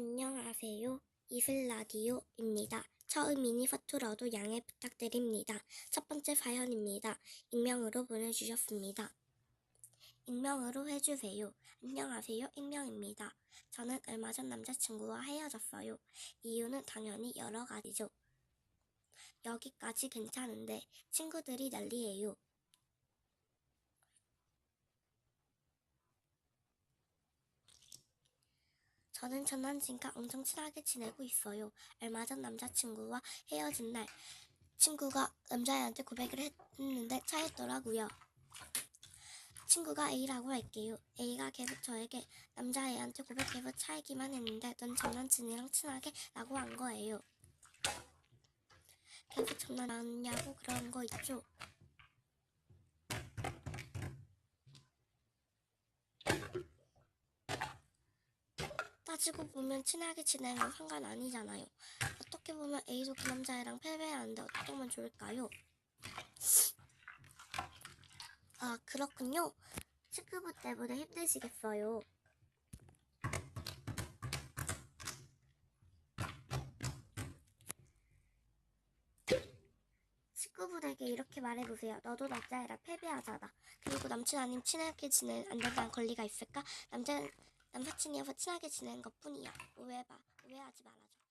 안녕하세요. 이슬라디오입니다. 처음이니 서툴어도 양해 부탁드립니다. 첫 번째 사연입니다. 익명으로 보내주셨습니다. 익명으로 해주세요. 안녕하세요. 익명입니다. 저는 얼마 전 남자친구와 헤어졌어요. 이유는 당연히 여러 가지죠. 여기까지 괜찮은데 친구들이 난리예요. 저는 전 남친과 엄청 친하게 지내고 있어요. 얼마 전 남자친구와 헤어진 날 친구가 남자애한테 고백을 했는데 차였더라고요. 친구가 A라고 할게요. A가 계속 저에게 남자애한테 고백해서 차이기만 했는데 넌전 남친이랑 친하게 라고 한 거예요. 계속 장난 아니냐고 그런 거 있죠. 따지고 보면 친하게 지내는 건 상관 아니잖아요. 어떻게 보면 A도 그 남자애랑 패배하는데 하면 좋을까요? 아, 그렇군요. 축구부 때문에 힘드시겠어요. 친구분에게 이렇게 말해보세요. 너도 남자애랑 패배하잖아. 그리고 남친 아님 친하게 지내 안 된다는 권리가 있을까? 남자 남사친이어서 친하게 지내는 것 뿐이야. 오해봐. 오해하지 말아줘.